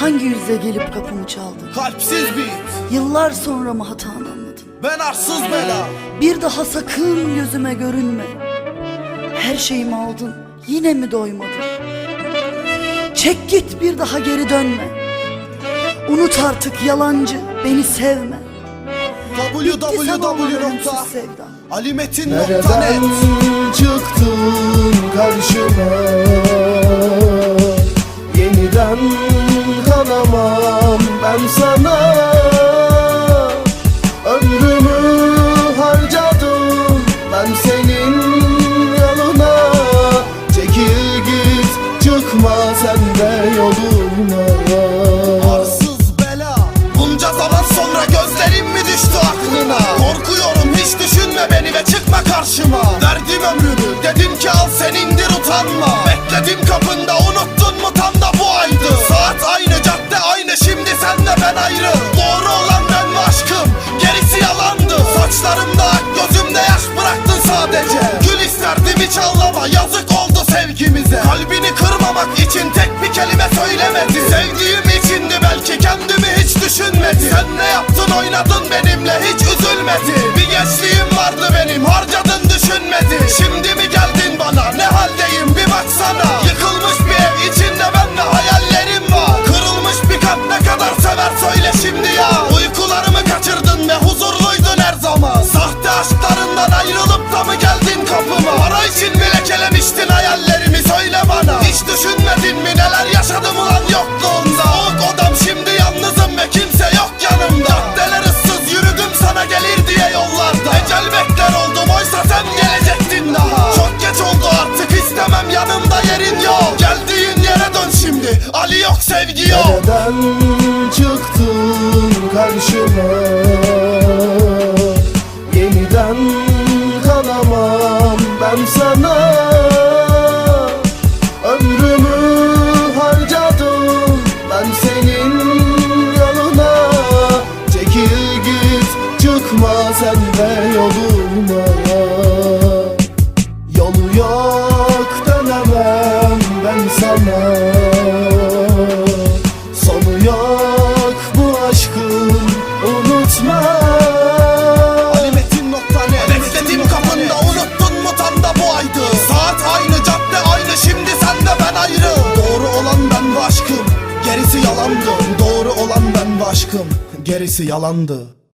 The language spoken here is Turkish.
Hangi yüzle gelip kapımı çaldın? Kalpsiz bir Yıllar sonra mı hatanı anladın? Ben arsız bela Bir daha sakın gözüme görünme. Her şeyimi aldın, yine mi doymadın? Çek git bir daha geri dönme. Unut artık yalancı, beni sevme. Www.alimetin.net Nereden çıktın karşıma kalamam ben sana. Ömrümü harcadım ben senin yanına. Çekil git çıkma sen de yoluma Arsız bela Bunca zaman sonra gözlerim mi düştü aklına? Korkuyorum hiç düşünme beni ve çıkma karşıma. Verdim ömrümü dedim ki al senindir utanma. Bekledim kapında unuttun ben ayrı Doğru olan ben mi aşkım. Gerisi yalandı. Saçlarımda gözümde yaş bıraktın sadece. Gül isterdim hiç ağlama. Yazık oldu sevgimize. Kalbini kırmamak için tek bir kelime söylemedi. Sevdiğim içindi belki kendimi hiç düşünmedi. Sen ne yaptın oynadın benimle hiç üzülmedi. Bir gençliğim vardı benim harcadın düşünmedi. Şimdi da mı geldin kapıma? Para için mi lekelemiştin hayallerimi söyle bana. Hiç düşünmedin mi neler yaşadım ulan yokluğunda? Soğuk odam şimdi yalnızım ve kimse yok yanımda. Caddeler ıssız yürüdüm sana gelir diye yollarda. Ecel bekler oldum oysa sen gelecektin daha. Çok geç oldu artık istemem yanımda yerin yok. Geldiğin yere dön şimdi Ali yok sevgi yok. Nereden çıktın karşıma? Yeniden kalamam ben sana. Ömrümü harcadım ben senin yanına. Çekil git çıkma sen de yoluma. Yolu yok dönemem ben sana aşkım. Gerisi yalandı. Doğru olan ben ve aşkım. Gerisi yalandı